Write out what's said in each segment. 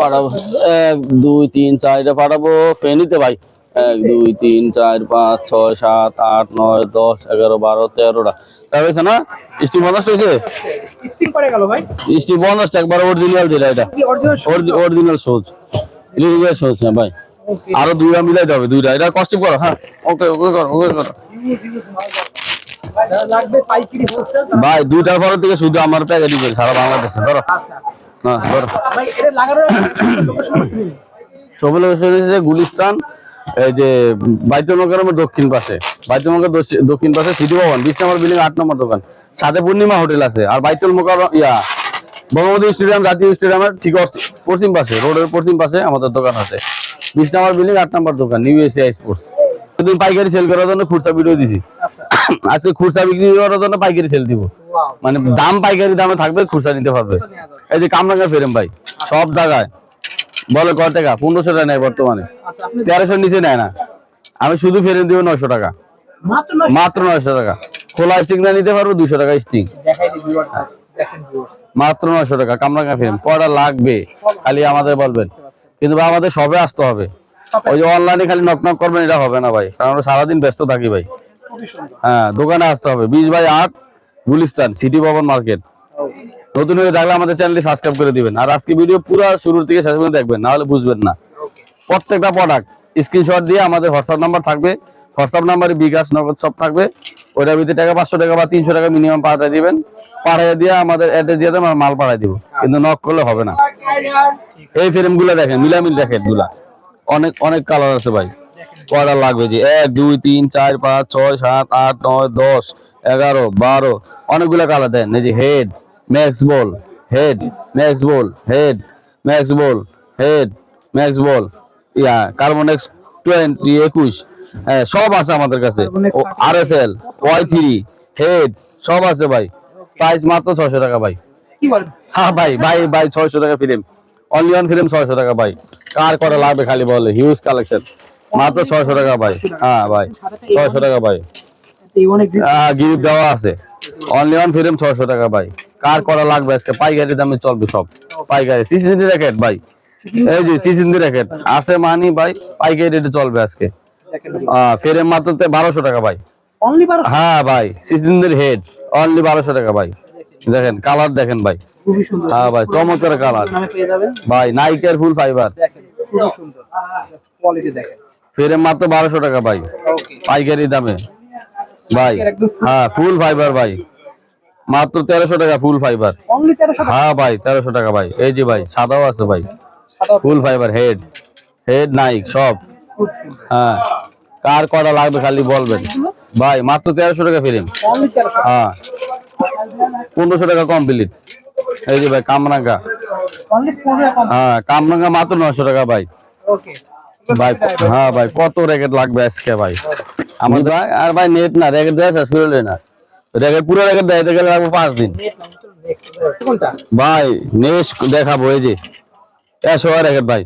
পাঠাবো। এক দুই তিন চার এটা পাঠাবো। ফেনিতে ভাই। এক দুই তিন চার পাঁচ ছয় সাত আট নয় দশ এগারো বারো তেরোটা। তা হয়েছে না? স্টিম পঞ্চাশটা হয়েছে? স্টিম পঞ্চাশটা একবার অরিজিনাল যেটা এটা। অরিজিনাল সোজ লিলিগের সোজ হ্যাঁ ভাই। আরও দুইটা মিলাই দেবে দুইটা। এটা কস্টিং করো হ্যাঁ। ওকে ওকে করো ওকে করো। ভাই দুইটার পরের থেকে শুধু আমার প্যাকেটই করি সারা বাংলাদেশে ধরো। আচ্ছা। হ্যাঁ ধরো। সবল গুলিস্তান এই যে বাইতুল মোকারমের দক্ষিণ পাশে। বাইতুল মোকার দক্ষিণ পাশে সিটি ভবন বিশ নম্বর বিল্ডিং আট নম্বর দোকান। সাথে পূর্ণিমা হোটেল আছে আর বাইতুল মোকার ইয়া বঙ্গবন্ধু স্টেডিয়াম জাতীয় স্টেডিয়ামের ঠিক পশ্চিম পাশে রোডের পশ্চিম পাশে আমাদের দোকান আছে। বিশ নম্বর বিল্ডিং আট নম্বর দোকান নিউ এশিয়া স্পোর্টস পাইকারি সেল করার জন্য ভিডিও দিছি। আচ্ছা। আজকে বিক্রি করার জন্য পাইকারি সেল দিব। মানে দাম পাইকারি দামে থাকবে নিতে পারবে। এই যে কামরাঙ্গা ফেরেম ভাই সব জায়গায়। বলে টাকা? পনেরোশো টাকা নেয় বর্তমানে। আচ্ছা তেরোশোর নিচে নেয় না। আমি শুধু ফেরত দিব নয়শো টাকা। মাত্র নয়শো টাকা? খোলা স্টিক না নিতে পারব দুশো টাকা স্টিক মাত্র নয়শো টাকা কামরাঙ্গা ফেরেম। কয়টা লাগবে? খালি আমাদের বলবেন। কিন্তু আমাদের সবে আসতে হবে। ওই যে অনলাইনে খালি নক নক করবেন, এটা হবে না ভাই। কারণ আমরা সারাদিন ব্যস্ত থাকি ভাই। হ্যাঁ দোকানে আসতে হবে। বিশ বাই আট, গুলিস্তান সিটি ভবন মার্কেট। নতুন হয়ে থাকলে আমাদের চ্যানেলটি সাবস্ক্রাইব করে দিবেন। আর আজকে ভিডিও পুরো শুরুর থেকে শেষ পর্যন্ত দেখবেন, নাহলে বুঝবেন না। প্রত্যেকটা প্রোডাক্ট স্ক্রিনশট দিয়ে আমাদের হোয়াটসঅ্যাপ নাম্বার থাকবে। হোয়াটসঅ্যাপ নাম্বারে বিকাশ নগদ সব থাকবে। ওইটার ভিতরে টাকা পাঁচশো টাকা বা তিনশো টাকা মিনিমাম পাঠিয়ে দিবেন। পাঠিয়ে দিয়ে আমাদের অ্যাড্রেস দিয়ে দেবেন মাল পাঠিয়ে দিব। কিন্তু নক করলে হবে না। এই ফ্রেমগুলো দেখেন, মিলামিল দেখেনগুলা অনেক অনেক কালার আছে ভাই। কয়টা লাগবে যে এক দুই তিন চার পাঁচ ছয় সাত আট নয় দশ এগারো বারো অনেকগুলো কালার দেন। এই যে head max ball head max ball head max ball head max ball yeah carbon carbonex twenty একুশ হ্যাঁ সব আছে আমাদের কাছে। আর S L Y three head সব আছে ভাই। প্রাইস মাত্র ছয়শো টাকা ভাই। হ্যাঁ ভাই ভাই ভাই ছয়শো টাকা ফিল্ম অনলি অন ফিল্ম ছয়শো টাকা ভাই। কার করা লাগবে খালি বলে হিউজ কালেকশন মাত্র ছয়শো টাকা ভাই। হ্যাঁ ভাই। ছয়শো টাকা ভাই। অনেক গিফট দেওয়া আছে। অনলি অন ফিল্ম ছয়শো টাকা ভাই। কার করা লাগবে আজকে? পাইকারি দামে চলবে সব। পাইকারি। সিসিন্দি র্যাকেট ভাই। এই যে সিসিন্দি র্যাকেট আছে মানি ভাই। পাইকারি রেটে চলবে আজকে। ফেরেম মাত্র বারোশো টাকা ভাই। হ্যাঁ ভাই। সিসিন্দির হেড অনলি বারোশো টাকা ভাই। দেখেন কালার দেখেন ভাই। হ্যাঁ ভাই চমৎকার কালার ভাই নাইকের ফুল ফাইবার ফেরে মাত্র বারোশো টাকা ভাই। পাইকারি দামে। ভাই হ্যাঁ ফুল ফাইবার ভাই। মাত্র তেরোশো টাকা ফুল ফাইবার হ্যাঁ ভাই তেরোশো টাকা ভাই। এই যে ভাই সাদাও আছে ভাই। Full fibre head head Nike সব। হ্যাঁ। কার কটা লাগবে খালি বলবেন। ভাই মাত্র তেরোশো টাকা তেরোশো হ্যাঁ। পনেরোশো টাকা কমপ্লিট এই যে ভাই কামরাঙ্গা। হ্যাঁ কামরাঙ্গা মাত্র নশো টাকা ভাই। ভাই হ্যাঁ ভাই কত র্যাকেট লাগবে আজকে ভাই? আমার ভাই আর ভাই নেট না র্যাকেট দেওয়া শেষ করে না র্যাকেট পুরো র্যাকেট দেখাতে গেলে লাগবে পাঁচ দিন। ভাই নেক্সট দেখাবো এই যে। একশো র্যাকেট ভাই।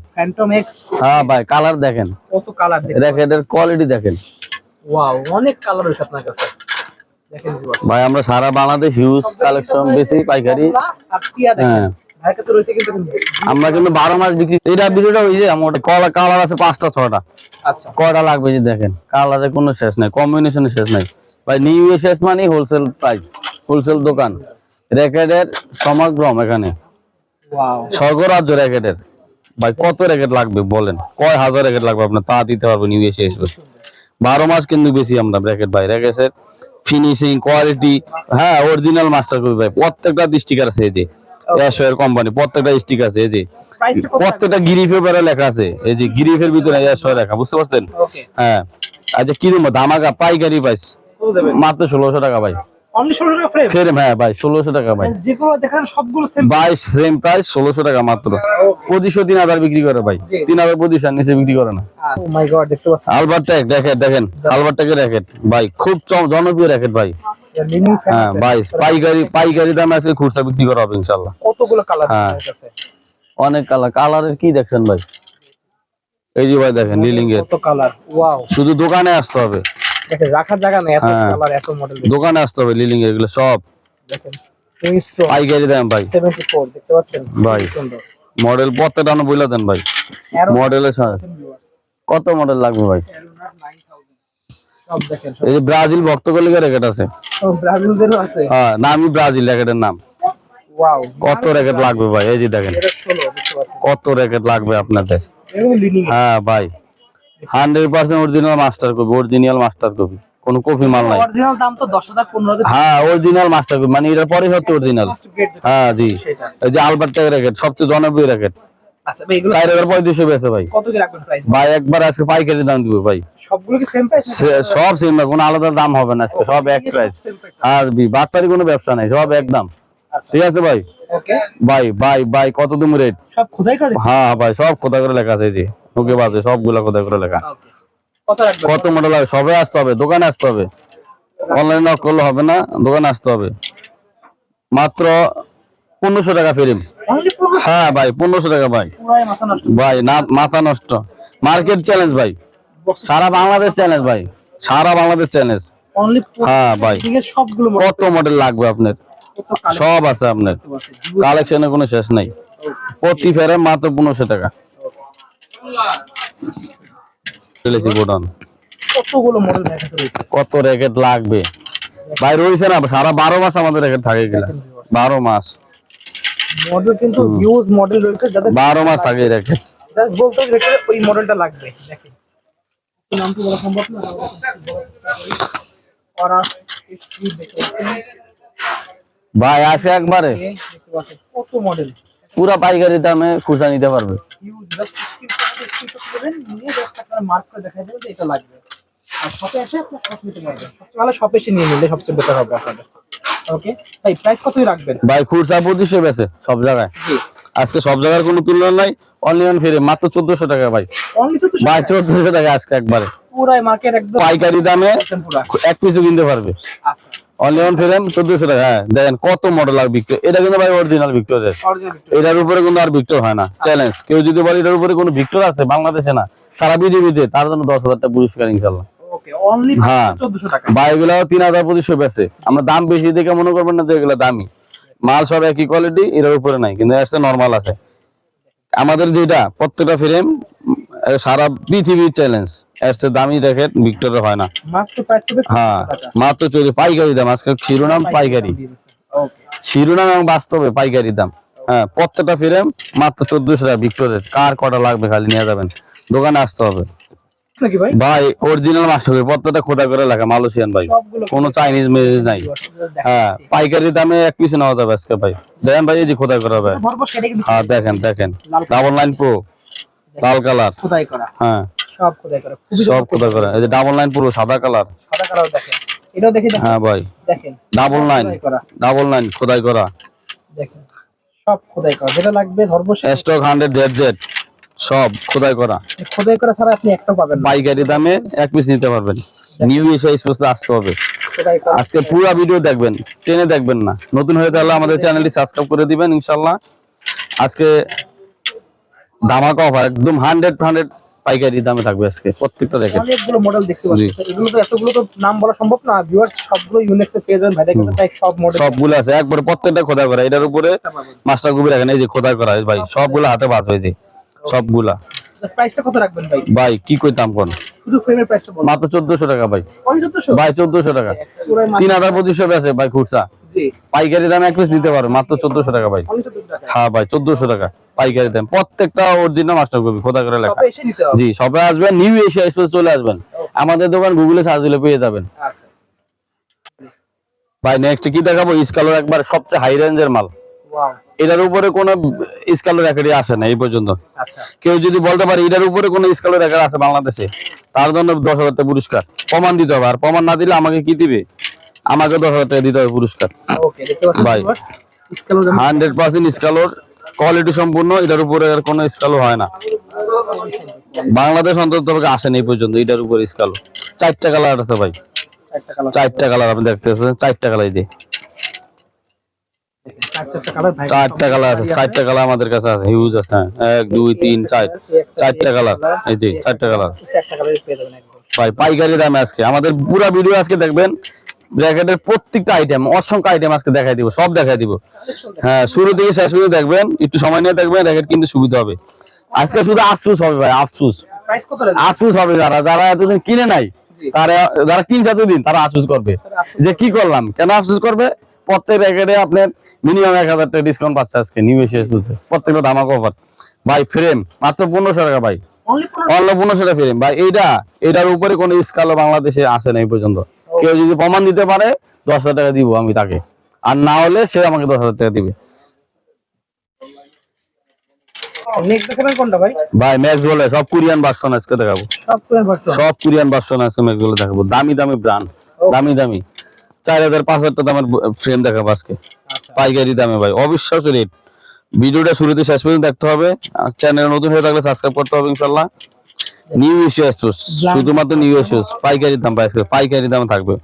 হ্যাঁ ভাই কালার দেখেন। কত কালার দেখেন র্যাকেটের কোয়ালিটি দেখেন। ওয়াও অনেক কালার রয়েছে আপনার কাছে। ভাই আমরা সারা বাংলাদেশ হিউজ কালেকশন বেশি পাইকারি। হ্যাঁ। আমরা কিন্তু বারো মাস বিক্রি এটা ভিডিওটা ওই যে আমার কলার কালার আছে পাঁচটা ছটা। আচ্ছা। কয়টা লাগবে যে দেখেন? কালারের কোনো শেষ নাই কম্বিনেশনের শেষ নাই। ভাই নিউ শেষ মানে হোলসেল প্রাইস হোলসেল দোকান। র্যাকেটের সমাগ্রম এখানে। স্বর্গরাজ্য র্যাকেটের ভাই কত র্যাকেট লাগবে বলেন? কয় হাজার র্যাকেট লাগবে আপনার? তা দিতে পারব নিউ ইয়ার শেষ বারো মাস কিন্তু বেশি আমরা ব্র্যাকেট ভাই র্যাকেসের ফিনিশিং কোয়ালিটি হ্যাঁ অরিজিনাল মাস্টার কপি ভাই প্রত্যেকটা স্টিকার আছে এই যে এর কোম্পানি প্রত্যেকটা স্টিক আছে এই যে। প্রত্যেকটা গিরিফের বেড়া লেখা আছে। এই যে গিরিফের ভিতরে এসআর লেখা বুঝতে পারছেন? ওকে হ্যাঁ। আচ্ছা কি দেবো? ধামাকা পাইকারি পাইস মাত্র ষোলোশো টাকা ভাই। অনলি ষোলো টাকা ফ্রেম ফের ভাই ষোলোশো টাকা ভাই। যেগুলো দেখেন সবগুলো সেম সেম প্রাইস ষোলোশো টাকা মাত্র। পঁচিশশো তিন হাজার বিক্রি করে ভাই। তিন হাজার পঁচিশ আর নিচে বিক্রি করে না। ও মাই গড দেখতে পাচ্ছেন। আলবার ট্যাগ দেখেন দেখেন। আলবার ট্যাগের র্যাকেট ভাই খুব জনপ্রিয় র্যাকেট ভাই। হ্যাঁ ভাই পাইকারি পাইকারি দামে আজকে খুচরা বিক্রি করা হবে ইনশাল্লাহ কতগুলো কালার হ্যাঁ। অনেক কালার কালারের কি দেখছেন ভাই? এই যে ভাই দেখেন লিলিং এর শুধু দোকানে আসতে হবে। রাখার জায়গা নেই এত হ্যাঁ। কালার এত মডেল দোকানে আসতে হবে লিলিং এগুলো সব। দেখেন পাইকারি দাম ভাই। 74 দেখতে পাচ্ছেন? ভাই। মডেল প্রত্যেকটা বলে দেন ভাই। Aeronaut মডেলের সাথে। কত মডেল লাগবে ভাই? Aeronaut 9000 সব দেখেন সব। এই যে ব্রাজিল ভক্তকলিকা র্যাকেট আছে। ব্রাজিলদেরও আছে? হ্যাঁ নামই ব্রাজিল র্যাকেটের নাম। ওয়াও কত র্যাকেট লাগবে ভাই? এই যে দেখেন। এটা 16 দেখতে পাচ্ছেন। কত র্যাকেট লাগবে আপনাদের? হ্যাঁ ভাই। Hundred percent original master copy original master copy কোনো কপি মাল নাই। অরিজিনাল দাম তো 10000 15000 হ্যাঁ অরিজিনাল মাস্টার কপি মানে এটার পরে হচ্ছে অরিজিনাল হ্যাঁ জি। এই যে আলবার্ট র্যাকেট সবচেয়ে জনপ্রিয় র্যাকেট আচ্ছা ভাই এগুলো ভাই। কত কি রাখবেন প্রাইস ভাই একবার আজকে পাইকারি দাম দিব ভাই। সবগুলো কি সেম প্রাইস সব সেম কোনো আলাদা দাম হবে না আজকে সব এক প্রাইস আর বাটপারি কোনো ব্যবসা নাই সব একদম আচ্ছা। ঠিক আছে ভাই? ওকে ভাই ভাই ভাই কত তুমি রেট সব খোদাই করে? হ্যাঁ ভাই সব খোদা করে লেখা আছে ওকে বাজে সবগুলা খোদা করে লেখা। কত মডেল হবে সবে আসতে হবে দোকানে আসতে হবে। অনলাইন নক করলে হবে না দোকানে আসতে হবে। মাত্র পনেরোশো টাকা ফিরিম হ্যাঁ ভাই পনেরোশো টাকা ভাই। ভাই না মাথা নষ্ট। মার্কেট চ্যালেঞ্জ ভাই। সারা বাংলাদেশ চ্যালেঞ্জ ভাই। সারা বাংলাদেশ চ্যালেঞ্জ হ্যাঁ ভাই। কত মডেল লাগবে আপনার? সব আছে আপনার। কালেকশনের কোনো শেষ নাই। প্রতি ফেরে মাত্র পনেরোশো টাকা। চলেছি গোডাউন কতগুলো মডেল দেখাচ্ছে কত র্যাকেট লাগবে? ভাই রয়েছে না সারা বারো মাস আমাদের র্যাকেট থাকে গেলে বারো মাস। মডেল কিন্তু ইউজ মডেল রয়েছে যাদের বারো মাস থাকে র্যাকেট বলতে ওই মডেলটা লাগবে দেখেন নাম কি বলা সম্ভব না? ওরা স্পিড ভাই আসে একবারে। কত মডেল পুরা পাইকারি দামে খুচরা নিতে পারবে। ইউজ জাস্ট স্ক্রিনশট করবেন নিয়ে জাস্ট আপনারা মার্ক করে দেখাই দেবেন যে এটা লাগবে। আর শপে এসে আপনার শপ নিতে পারবেন। সবচেয়ে শপে এসে নিয়ে নিলে সবচেয়ে বেটার হবে আপনাদের। ওকে ভাই প্রাইস কতই রাখবেন? ভাই খুচরা পঁচিশশো বেছে সব জায়গায়। আজকে সব জায়গার কোনো তুলনা নাই অনলি অন ফিরে মাত্র চোদ্দশো টাকা ভাই। অনলি ভাই চোদ্দশো টাকা আজকে একবারে। পুরাই মার্কেট একদম পাইকারি দামে এক পিসও কিনতে পারবে। আচ্ছা। অনলি অন ফিরে চোদ্দশো টাকা হ্যাঁ। দেখেন কত মডেল আর বিক্রি এটা কিন্তু ভাই অরিজিনাল এটার উপরে কিন্তু আর ভিক্টর হয় না। চ্যালেঞ্জ কেউ যদি বলে এটার উপরে কোনো ভিক্টর আছে বাংলাদেশে না সারা পৃথিবীতে তার জন্য দশ হাজার টাকা পুরস্কার ইনশাল্লাহ ওকে অনলি হ্যাঁ। 1400 টাকা। বা এগুলো তিন হাজার পঁচিশশো বেছে আমরা দাম বেশি দেখে মনে করবেন না যে এগুলো দামি। মাল সব একই কোয়ালিটি এটার উপরে নাই কিন্তু এসে নর্মাল আছে। আমাদের যেটা প্রত্যেকটা ফ্রেম সারা পৃথিবীর চ্যালেঞ্জ এসে দামি দেখে ভিক্টরে হয় না। হ্যাঁ মাত্র চল্লিশ পাইকারি দাম। আজকে শিরোনাম পাইকারি শিরোনাম এবং বাস্তবে পাইকারি দাম। হ্যাঁ প্রত্যেকটা ফ্রেম মাত্র চোদ্দশো টাকা ভিক্টোরের কার কটা লাগবে খালি নিয়ে যাবেন। দোকানে আসতে হবে। ভাই? অরিজিনাল মাস্টার প্রত্যেকটা খোদা করে লেখা মালয়েশিয়ান ভাই। কোনো চাইনিজ মেরেজ নাই। হ্যাঁ পাইকারি দামে এক পিস নেওয়া যাবে আজকে ভাই। দেখেন ভাই এই যে খোদাই করা ভাই। হ্যাঁ দেখেন দেখেন। ডাবল লাইন প্রো লাল কালার। খোদাই করা। হ্যাঁ। সব খোদাই করা। সব খোদাই করা। এই যে ডাবল লাইন প্রো সাদা কালার। সাদা কালার দেখেন। এটাও দেখে দেখেন। হ্যাঁ ভাই। দেখেন। ডাবল লাইন ডাবল লাইন খোদাই করা। দেখেন। সব খোদাই করা। যেটা লাগবে স্টক হান্ড্রেড জেড জেড সব খোদাই করা। খোদাই করা ছাড়া আপনি একটা পাবেন পাইকারি দামে এক পিস নিতে পারবেন। নিউ এসে আসতে হবে। আজকে পুরো ভিডিও দেখবেন। টেনে দেখবেন না। নতুন হয়ে তাহলে আমাদের চ্যানেলটি সাবস্ক্রাইব করে দিবেন ইনশাল্লাহ আজকে ধামাকা অফার একদম হান্ড্রেড হান্ড্রেড পাইকারি দামে থাকবে আজকে প্রত্যেকটা দেখে অনেকগুলো মডেল দেখতে পাচ্ছি। এগুলো তো এতগুলো তো নাম বলা সম্ভব না। ভিউয়ার্স সবগুলো ইউনিক্স এ পেয়ে যাবেন। ভাই দেখেন তাই সব মডেল সবগুলো আছে। একবারে প্রত্যেকটা খোদা করা। এটার উপরে মাস্টার কপি রাখেন এই যে খোদা করা। ভাই সবগুলো। হাতে বাজ হয়েছে। সবগুলা। প্রাইসটা কত রাখবেন ভাই? ভাই কি কইতাম কোন? শুধু ফ্রেমের প্রাইসটা বলুন। মাত্র চোদ্দশো টাকা ভাই। 1400 ভাই চোদ্দশো টাকা। পুরো তিন হাজার পঁচিশশো আছে ভাই খুচরা। জি। পাইকারি দামে এক পিস নিতে পারো মাত্র চোদ্দশো টাকা ভাই। অনলি 1400 টাকা। হ্যাঁ ভাই চোদ্দশো টাকা পাইকারি দাম। প্রত্যেকটা অরিজিনাল মাস্টার কপি খোদা করে লেখা। সবে জি সবাই আসবেন নিউ এশিয়া এক্সপ্রেস চলে আসবেন। আমাদের দোকান গুগলে সার্চ দিলে পেয়ে যাবেন। আচ্ছা। ভাই নেক্সট কি দেখাবো? স্কালোর একবার সবচেয়ে হাই রেঞ্জের মাল। ওয়াও এটার উপরে কোনো স্কালোর র্যাকেটই আসে না এই পর্যন্ত। আচ্ছা। কেউ যদি বলতে পারে এটার উপরে কোনো স্কালোর র্যাকেট আছে বাংলাদেশে তার জন্য দশ হাজার টাকা পুরস্কার। প্রমাণ দিতে হবে আর প্রমাণ না দিলে আমাকে কি দিবে? আমাকে দশ হাজার টাকা দিতে হবে পুরস্কার। ভাই। স্কেলও হান্ড্রেড পার্সেন্ট স্কালোর কোয়ালিটি সম্পূর্ণ এটার উপরে আর কোনো স্কালো হয় না। বাংলাদেশ অন্তত আসেনি এই পর্যন্ত এটার উপরে স্কালো। চারটা কালার আছে ভাই। চারটা কালার আপনি দেখতে পাচ্ছেন চারটা কালার এই যে চার চারটা কালার ভাই চারটা কালার আছে চারটা কালার আমাদের কাছে আছে হিউজ আছে হ্যাঁ। এক দুই তিন চার। চারটা কালার এই যে চারটা কালার ভাই পাইকারি দামে আজকে। আমাদের পুরো ভিডিও আজকে দেখবেন ব্র্যাকেটের প্রত্যেকটা আইটেম অসংখ্য আইটেম আজকে দেখাই দিব সব দেখাই দিব। হ্যাঁ শুরু থেকে শেষ পর্যন্ত দেখবেন একটু সময় নিয়ে দেখবেন র্যাকেট কিন্তু সুবিধা হবে। আজকে শুধু আফসুস হবে ভাই আফসুস আফসুস হবে যারা যারা এতদিন কিনে নাই তারা যারা কিনছে এতদিন তারা আফসুস করবে। যে কি করলাম? কেন আফসোস করবে? প্রত্যেক র্যাকেটে আপনার মিনিমাম এক হাজার টাকা ডিসকাউন্ট পাচ্ছে আজকে নিউ এসে প্রত্যেকটা ধামাক অফার ভাই ফ্রেম মাত্র পনেরোশো টাকা ভাই। অনলি পনেরোশো টাকা। ফ্রেম ভাই এইটা এটার উপরে কোনো স্কালও বাংলাদেশে আসে না এই পর্যন্ত। কেউ যদি প্রমাণ দিতে পারে দশ হাজার টাকা দিব আমি তাকে। আর না হলে সে আমাকে দশ হাজার টাকা দিবে। ভাই? ম্যাক্স বলে সব কোরিয়ান ভার্সন আজকে দেখাবো। সব কোরিয়ান ভার্সন সব কোরিয়ান ভার্সন আজকে ম্যাক্স বলে দেখাবো। দামি দামি ব্র্যান্ড দামি দামি। চার হাজার পাঁচ হাজার দামের ফ্রেম দেখাবো আজকে। আচ্ছা। পাইকারি দামে ভাই অবিশ্বাস্য রেট ভিডিওটা শুরুতে শেষ পর্যন্ত দেখতে হবে চ্যানেল নতুন হয়ে থাকলে সাবস্ক্রাইব করতে হবে ইনশাল্লাহ নিউ ইস্যু এসুস শুধুমাত্র নিউ ইস্যুস পাইকারি দাম পাই আজকে পাইকারি দামে থাকবে।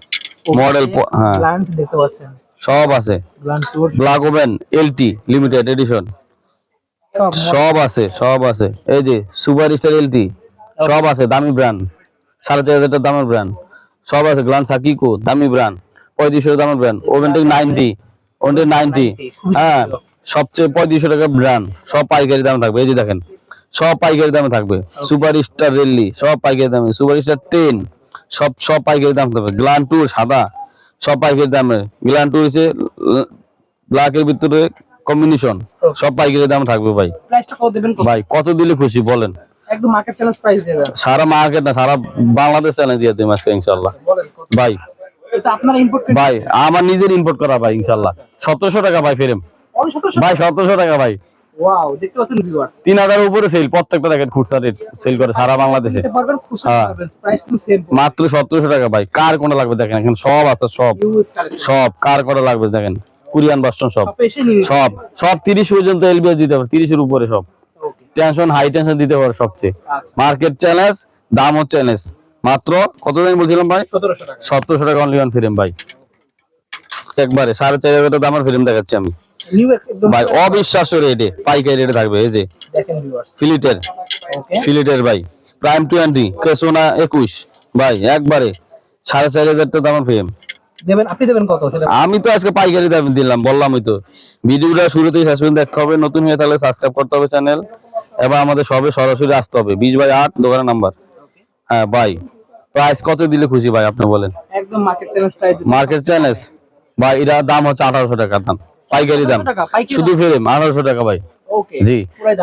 মডেল হ্যাঁ। দেখতে পাচ্ছেন। সব আছে। Black oven LT limited edition সব আছে সব আছে। এই যে সুপার স্টার এলটি সব আছে দামি ব্র্যান্ড সাড়ে চার হাজার দামের ব্র্যান্ড সব আছে গ্লান সাকিকো দামি ব্র্যান্ড পঁয়ত্রিশশো দামের brand Oventech ninety Oventech ninety হ্যাঁ সবচেয়ে পঁয়ত্রিশশো টাকা ব্র্যান্ড সব পাইকারি দামে থাকবে এই যে দেখেন সব পাইকারি দামে থাকবে। সুপার স্টার রেলি সব পাইকারি দামে সুপার স্টার টেন সব সব পাইকারি দাম থাকবে। গ্লান টুর সাদা সব পাইকারি দামে। গ্লান টুর হচ্ছে ব্ল্যাকের ভিতরে কম্বিনেশন সব পাইকারি দামে থাকবে ভাই। প্রাইসটা কত দেবেন ভাই কত দিলে খুশি বলেন? একদম মার্কেট চ্যালেঞ্জ প্রাইস সারা মার্কেট না সারা বাংলাদেশ চ্যালেঞ্জ দিয়ে দিই আজকে ইনশাল্লাহ ভাই এটা আপনার ইম্পোর্ট ভাই আমার নিজের ইম্পোর্ট করা ভাই ইনশাল্লাহ। সতেরোশো টাকা ভাই ফেরেম ভাই সতেরোশো টাকা ভাই। তিন হাজার উপরে সেল প্রত্যেকটা দেখেন খুচরা রেট সেল করে সারা বাংলাদেশে। নিতে পারবেন খুশি হ্যাঁ। মাত্র সতেরোশো টাকা ভাই কার কোনটা লাগবে দেখেন এখানে সব আছে সব। সব কার কোনটা লাগবে দেখেন কোরিয়ান সব। সব সব তিরিশ পর্যন্ত এলবিএস দিতে পারে তিরিশের উপরে সব। টেনশন হাই টেনশন দিতে পারে সবচেয়ে। মার্কেট চ্যালেঞ্জ দাম হচ্ছে চ্যালেঞ্জ মাত্র কত দিন বলছিলাম ভাই? 1700 টাকা। সতেরোশো টাকা অনলি ওয়ান ফ্রেম ভাই। একবারে সাড়ে চার হাজার দামের ফ্রেম দেখাচ্ছি আমি। ভাই অবিশ্বাস্য রেটে পাইকারি রেটে থাকবে এই যে। ফিলিটের ফিলিটের ভাই। প্রাইম টোয়েন্টি কেসোনা একুশ। ভাই একবারে সাড়ে চার হাজার টাকা দামের ফ্রেম আমি তো আজকে পাইকারি দামে দিলাম বললামই তো। ভিডিওটা শুরুতেই শেষ পর্যন্ত দেখতে হবে নতুন হয়ে তাহলে সাবস্ক্রাইব করতে হবে চ্যানেল এবং আমাদের সবে সরাসরি আসতে হবে। বিশ বাই আট দোকানের নাম্বার হ্যাঁ ভাই। প্রাইস কত দিলে খুশি ভাই? আপনি বলেন। একদম market challenge price market challenge ভাই এটা দাম হচ্ছে আঠারোশো টাকার দাম। পাইকারি দাম। শুধু ফ্রেম আঠারোশো টাকা ভাই। ওকে জি।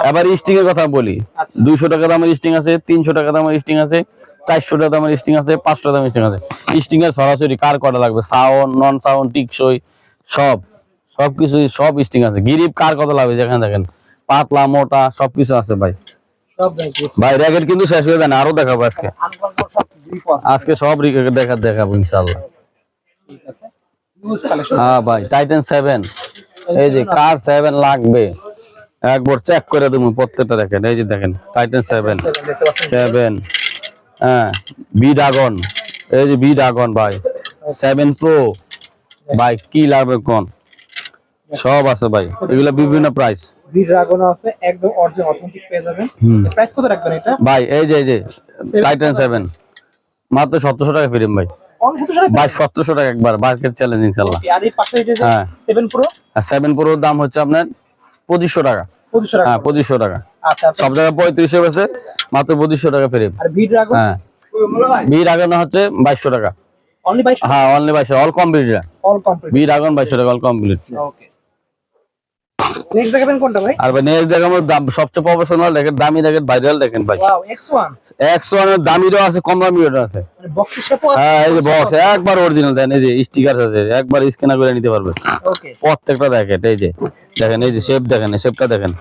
এবার স্টিং এর কথা বলি। আচ্ছা। দুইশো টাকা দামের স্টিং আছে তিনশো টাকা দামের স্টিং আছে চারশো টাকা দামের স্টিং আছে পাঁচশো দামের স্টিং আছে। স্টিং এর সরাসরি কার কটা লাগবে? সাউন্ড নন সাউন্ড টিকসই সব সবকিছু সব স্টিং আছে। গিরিপ কার কত লাগবে? যেখানে দেখেন। পাতলা মোটা সবকিছু আছে ভাই। ভাই র্যাকেট কিন্তু শেষ হয়ে যায় না। আরও দেখাবো আজকে। আজকে সব দেখা দেখাবো ইনশাল্লাহ ঠিক আছে। হ্যাঁ ভাই টাইটান সেভেন এই যে কার সেভেন লাগবে? একবার চেক করে দেবো প্রত্যেকটা দেখেন। এই যে দেখেন টাইটান সেভেন সেভেন হ্যাঁ বি ড্রাগন এই যে বি ড্রাগন ভাই সেভেন প্রো ভাই কি লাগবে কোন? সব আছে ভাই এগুলা বিভিন্ন প্রাইস বি ড্রাগন আছে একদম অরিজিনাল অথেন্টিক পেয়ে যাবেন। প্রাইস কত রাখবেন এটা? ভাই এই যে এই যে টাইটান সেভেন মাত্র সতেরোশো টাকা ফিরিম ভাই। অনলি 1700 টাকা? সতেরোশো টাকা একবার মার্কেট চ্যালেঞ্জ ইনশাল্লাহ। Okay, আর এই পাশে এই যে হ্যাঁ। 7 প্রো আর সেভেন প্রোর দাম হচ্ছে আপনার পঁচিশশো টাকা। হ্যাঁ পঁচিশশো টাকা। আচ্ছা সব জায়গায় পঁয়ত্রিশে বেছে মাত্র পঁচিশশো টাকা ফিরিম হ্যাঁ। হচ্ছে বাইশশো টাকা। হ্যাঁ অনলি বাইশশো অল কমপ্লিট অল কমপ্লিট বাইশশো টাকা অল কমপ্লিট ওকে নেক্সট দেখাবেন কোনটা ভাই? আর ভাই নেক্সট দেখাবো দাম সবচেয়ে প্রফেশনাল দেখেন দামি দেখেন ভাইরাল দেখেন ভাই। ওয়াও X1 একশো ওয়ানের দামিরও আছে কম দামিরও আছে। মানে বক্সের শেপও আছে? হ্যাঁ এই যে বক্স একবার অরিজিনাল দেন এই যে স্টিকার আছে একবার স্ক্যানার করে নিতে পারবে ওকে প্রত্যেকটা দেখেন এই যে দেখেন এই যে শেপ দেখেন শেপটা দেখেন।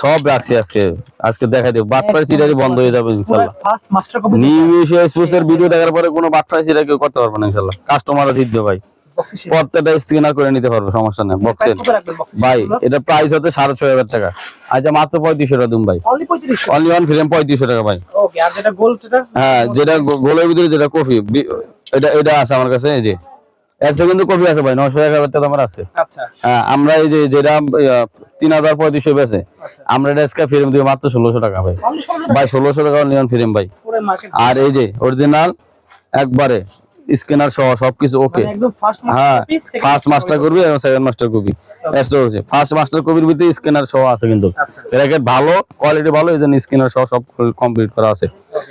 সব রাখছি আজকে আজকে দেখা দেব। বাচ্চার সিরাজি বন্ধ হয়ে যাবে পুরো ইনশাল্লাহ। First master copy New Asia এক্সপ্রেসের ভিডিও দেখার পরে কোনো বাচ্চা কেউ করতে পারবে না জিতবে ভাই। প্রত্যেকটা স্ক্যানার করে নিতে পারবে সমস্যা নেই বক্সের ভাই এটা প্রাইস হচ্ছে সাড়ে ছয় হাজার টাকা। আচ্ছা মাত্র পঁয়ত্রিশশো টাকা দিন ভাই। অনলি ওয়ান ফিল্ম পঁয়ত্রিশশো টাকা ভাই। হ্যাঁ যেটা গোলের ভিতরে যেটা কফি এটা এটা আছে আমার কাছে এই যে। এসে কিন্তু কফি আছে ভাই নশো টাকা আমার আছে। আচ্ছা। হ্যাঁ আমরা এই যে যেটা তিন হাজার পঁয়ত্রিশশো বেছে আচ্ছা। আমরা এটা ফিল্ম দিব মাত্র ষোলোশো টাকা ভাই। অনলি 1600 টাকা? ভাই ষোলোশো টাকা ফিল্ম ভাই। আর এই যে অরিজিনাল একবারে স্ক্যানার সহ সবকিছু ওকে মানে হ্যাঁ ফার্স্ট মাস্টার করবি এবং second master copy first master কপির ভিতরে স্ক্যানার সহ আছে কিন্তু। আচ্ছা। র্যাকেট ভালো কোয়ালিটি ভালো এই জন্য স্ক্যানার সহ সব কমপ্লিট করা আছে।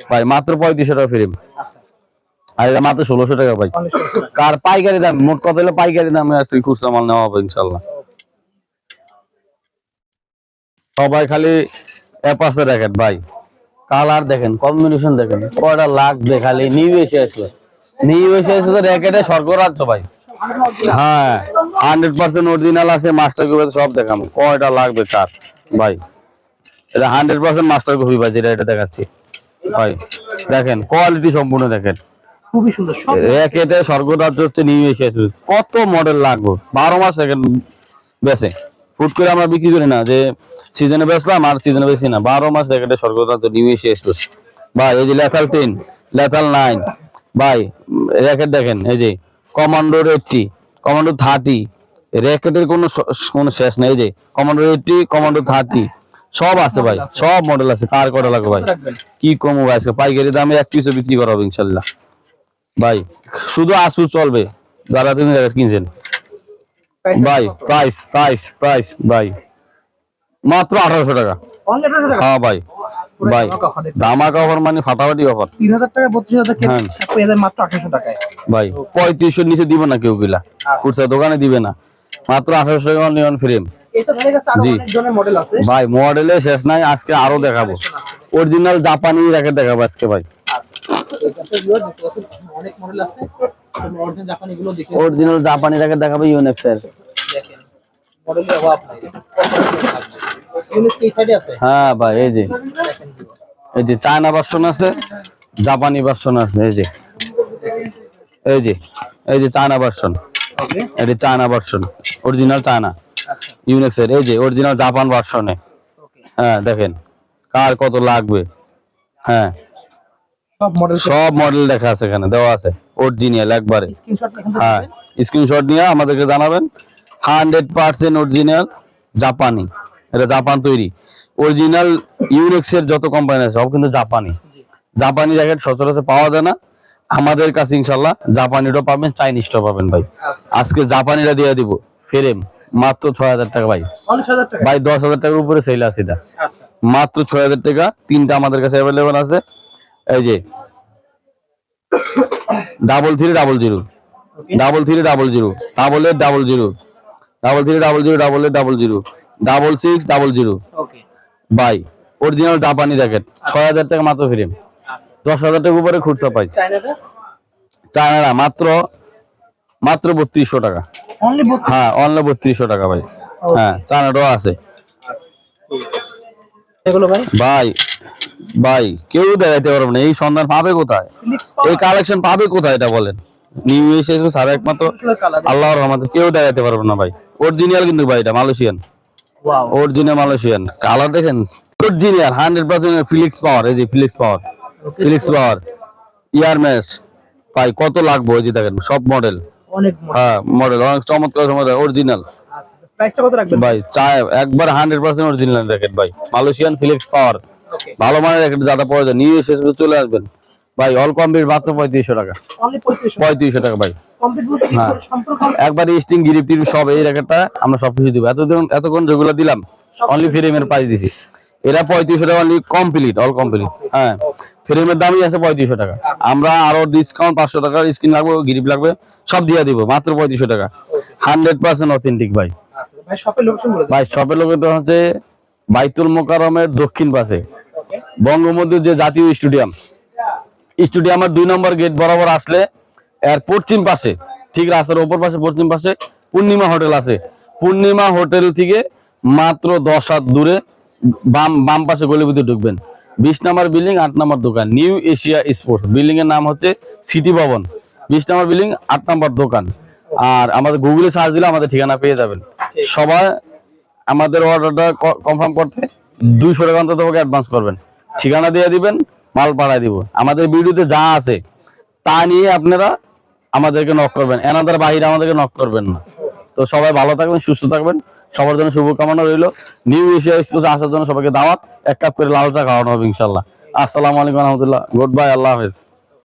ভাই মাত্র পঁয়ত্রিশশো টাকা ফ্রেম আচ্ছা। আর এটা মাত্র ষোলোশো টাকা ভাই। কার পাইকারি দাম? মোট কথা হলে পাইকারি দামে আসছে খুচরা মাল নেওয়া হবে ইনশাল্লাহ সবাই খালি অ্যাপাসে র্যাকেট ভাই। কালার দেখেন কম্বিনেশন দেখেন। কয়টা লাগবে খালি? নিউ এসে আসলে। নিউ এসে আসলে তো র্যাকেটে স্বর্গরাজ্য ভাই। হ্যাঁ হান্ড্রেড পার্সেন্ট অরিজিনাল আছে মাস্টার কপি সব দেখাম কয়টা লাগবে কার ভাই এটা হান্ড্রেড পার্সেন্ট মাস্টার কপি ভাই যেটা এটা দেখাচ্ছি। ভাই দেখেন কোয়ালিটি সম্পূর্ণ দেখেন। খুবই সুন্দর সব র্যাকেটে স্বর্গরাজ্য হচ্ছে নিউ এশিয়া কত মডেল লাগবে? বারো মাস র্যাকেট বেচে ফুট করে আমরা বিক্রি করি না যে সিজনে বেচলাম আর সিজনে বেশি না। বারো মাস র্যাকেটে স্বর্গরাজ্য নিউ এশিয়া সিরিজ ভাই এই যে লেথাল টেন লেথাল নাইন ভাই র্যাকেট দেখেন এই যে কমান্ডোর এইটটি কমান্ডো থার্টি র্যাকেটের কোনো কোনো শেষ নেই এই যে কমান্ডো এইটটি কমান্ডো থার্টি সব আছে ভাই সব মডেল আছে কার কটা লাগবে ভাই? কি কমো ভাই আজকে পাইকারি দামে এক পিসও বিক্রি করা হবে ইনশাল্লাহ। ভাই শুধু আসু চলবে যারা তুমি র্যাকেট কিনছেন। ভাই প্রাইস প্রাইস প্রাইস ভাই। মাত্র আঠারোশো টাকা। Only 1800 টাকা? হ্যাঁ ভাই। ভাই ধামাকা অফার মানে ফাটাফাটি অফার 3000 টাকা 32000 টাকা হ্যাঁ। পেয়ে মাত্র 1800 টাকায়। ভাই পঁয়ত্রিশশোর নিচে দিবে না কেউ গিলা। খুচরা দোকানে দিবে না। মাত্র আঠারোশো টাকা নিয়ন ফ্রেম জি। ভাই মডেলে শেষ নাই আজকে আরও দেখাবো। অরিজিনাল জাপানি র্যাকেট দেখাবো আজকে ভাই। অরিজিনাল জাপানি র্যাকেট দেখাবো ইউনেক্স এর। দেখেন। মডেলের অভাব নাই। হ্যাঁ ভাই এই যে। এই যে চায়না ভার্সন আছে জাপানি ভার্সন আছে এই যে। এই যে এই যে চায়না ভার্সন যে China version original China Yonex এর এই যে অরিজিনাল জাপান ভার্সনে হ্যাঁ দেখেন কার কত লাগবে। হ্যাঁ। সব মডেল সব মডেল দেখা আছে এখানে দেওয়া আছে অরিজিনাল একবারে। হ্যাঁ স্ক্রিনশট নিয়ে আমাদেরকে জানাবেন। হান্ড্রেড পার্সেন্ট অরিজিনাল জাপানি এটা জাপান তৈরি। অরিজিনাল ইউনেক্স এর যত কোম্পানি আছে সব কিন্তু জাপানি। জাপানি জ্যাকেট সচরাচর পাওয়া যায় না। আমাদের কাছে ইনশাল্লাহ জাপানিটাও পাবেন চাইনিজটাও পাবেন ভাই। আচ্ছা। আজকে জাপানিটা দিয়ে দিব ফ্রেম মাত্র ছয় হাজার টাকা ভাই। ভাই দশ হাজার টাকার উপরে সেল আছে এটা। আচ্ছা। মাত্র ছয় হাজার টাকা তিনটা আমাদের কাছে অ্যাভেলেবেল আছে। এই যে double three double zero double three double zero double eight double zero double three double zero double eight double zero double six double zero by original জাপানি জ্যাকেট ছয় হাজার টাকা মাত্র ফ্রেম আচ্ছা। দশ হাজার টাকার উপরে খুচরা পাই চায়না মাত্র মাত্র বত্রিশশো টাকা। হ্যাঁ অনলি বত্রিশশো টাকা ভাই। হ্যাঁ চায়নাটাও আছে। আচ্ছা ভাই? ভাই কেউ দেখাইতে পারবে না। এই সন্ধান পাবে কোথায়? এই কালেকশন পাবে কোথায় এটা বলেন? নিউ এসে সারা একমাত্র আল্লাহর রহমতে কেউ দেখাইতে পারবে না ভাই। অরিজিনাল কিন্তু ভাই এটা মালয়েশিয়ান অরিজিনাল মালয়েশিয়ান কালার দেখেন original hundred percent Felix power এই যে ফিলিক্স পাওয়ার ফিলিক্স পাওয়ার ইয়ারমেস ভাই কত লাগবে ওই যে দেখেন সব মডেল অনেক হ্যাঁ মডেল অনেক চমৎকার অরিজিনাল আচ্ছা ভাই চায় একবার হান্ড্রেড পার্সেন্ট অরিজিনাল র্যাকেট ভাই। মালয়েশিয়ান ফিলিক্স পাওয়ার ভালো মানের র্যাকেট যারা পড়ে যায় নিউ এসে চলে আসবেন। ভাই অল কমপ্লিট মাত্র পঁয়ত্রিশশো টাকা। পঁয়ত্রিশশো টাকা? ভাই। হ্যাঁ। একবার স্টিং গিরিপ টিরিপ সব এই র্যাকেটটা আমরা সবকিছু দিব। এতদিন এতক্ষণ যেগুলো দিলাম অনলি ফ্রেমের প্রাইস দিছি। এটা পঁয়ত্রিশশো টাকা অনলি কমপ্লিট অল কমপ্লিট হ্যাঁ। ফ্রেমের দামই আছে পঁয়ত্রিশশো টাকা। আমরা আরও ডিসকাউন্ট পাঁচশো টাকার স্ক্রিন লাগবে গিরিপ লাগবে সব দিয়ে দিব মাত্র পঁয়ত্রিশশো টাকা। হান্ড্রেড পার্সেন্ট অথেন্টিক ভাই। আচ্ছা ভাই শপের লোকেশন হচ্ছে বাইতুল মোকারমের দক্ষিণ পাশে। বঙ্গবন্ধুর যে জাতীয় স্টেডিয়াম স্টেডিয়ামের দুই নম্বর গেট বরাবর আসলে এর পশ্চিম পাশে ঠিক রাস্তার ওপর পাশে পশ্চিম পাশে পূর্ণিমা হোটেল আছে। পূর্ণিমা হোটেল থেকে মাত্র দশ হাত দূরে বাম বাম পাশে গলি ভিতরে ঢুকবেন। বিশ নম্বর বিল্ডিং আট নম্বর দোকান নিউ এশিয়া স্পোর্টস। বিল্ডিং এর নাম হচ্ছে সিটি ভবন। বিশ নম্বর বিল্ডিং আট নম্বর দোকান। আর আমাদের গুগলে সার্চ দিলে আমাদের ঠিকানা পেয়ে যাবেন। সবাই আমাদের অর্ডারটা কনফার্ম করতে দুইশো টাকা অন্তত অ্যাডভান্স করবেন। ঠিকানা দিয়ে দিবেন মাল পাড়ায় দিব। আমাদের ভিডিওতে যা আছে, তা নিয়ে আপনারা আমাদেরকে নক করবেন। এনাদের বাহিরে আমাদেরকে নক করবেন না। তো সবাই ভালো থাকবেন, সুস্থ থাকবেন। সবার জন্য শুভকামনা রইল। নিউ এশিয়া স্পোর্টস আসার জন্য সবাইকে দাওয়াত। এক কাপ করে লাল চা খাওয়ানো হবে ইনশাল্লাহ আসসালামু আলাইকুম রহমতুল্লাহ। গুড বাই আল্লাহ হাফেজ।